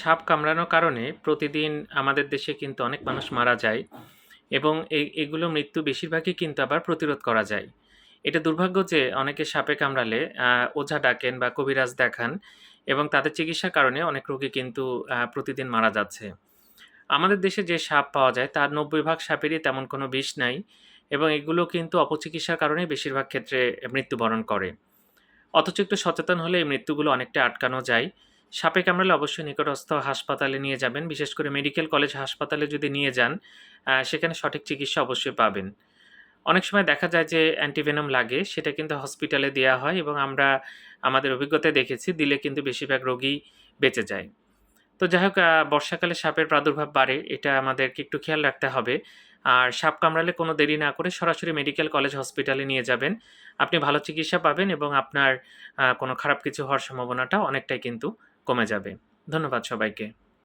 সাপ কামড়ানোর কারণে প্রতিদিন আমাদের দেশে কিন্তু অনেক মানুষ মারা যায় এবং এই এগুলো মৃত্যু বেশিরভাগই কিন্তু আবার প্রতিরোধ করা যায়। এটা দুর্ভাগ্য যে অনেকে সাপে কামড়ালে ওঝা ডাকেন বা কবিরাজ দেখান এবং তাদের চিকিৎসার কারণে অনেক রোগী কিন্তু প্রতিদিন মারা যাচ্ছে। আমাদের দেশে যে সাপ পাওয়া যায়, তার নব্বই ভাগ সাপেরই তেমন কোনো বিষ নাই এবং এগুলো কিন্তু অপচিকিৎসার কারণে বেশিরভাগ ক্ষেত্রে মৃত্যুবরণ করে। অথচ একটু সচেতন হলে এই মৃত্যুগুলো অনেকটা আটকানো যায়। সাপে কামড়ালে অবশ্যই নিকটস্থ হাসপাতালে নিয়ে যাবেন। বিশেষ করে মেডিকেল কলেজ হাসপাতালে যদি নিয়ে যান সেখানে সঠিক চিকিৎসা অবশ্যই পাবেন। অনেক সময় দেখা যায় যে অ্যান্টিভেনম লাগে, সেটা কিন্তু হসপিটালে দেওয়া হয় এবং আমরা আমাদের অভিজ্ঞতায় দেখেছি, দিলে কিন্তু বেশিরভাগ রোগী বেঁচে যায়। তো যাই হোক বর্ষাকালে সাপের প্রাদুর্ভাব বাড়ে, এটা আমাদেরকে একটু খেয়াল রাখতে হবে। আর সাপ কামড়ালে কোনো দেরি না করে সরাসরি মেডিকেল কলেজ হসপিটালে নিয়ে যাবেন। আপনি ভালো চিকিৎসা পাবেন এবং আপনার কোনো খারাপ কিছু হওয়ার সম্ভাবনাটা অনেকটাই কিন্তু কমে যাবে। ধন্যবাদ সবাইকে।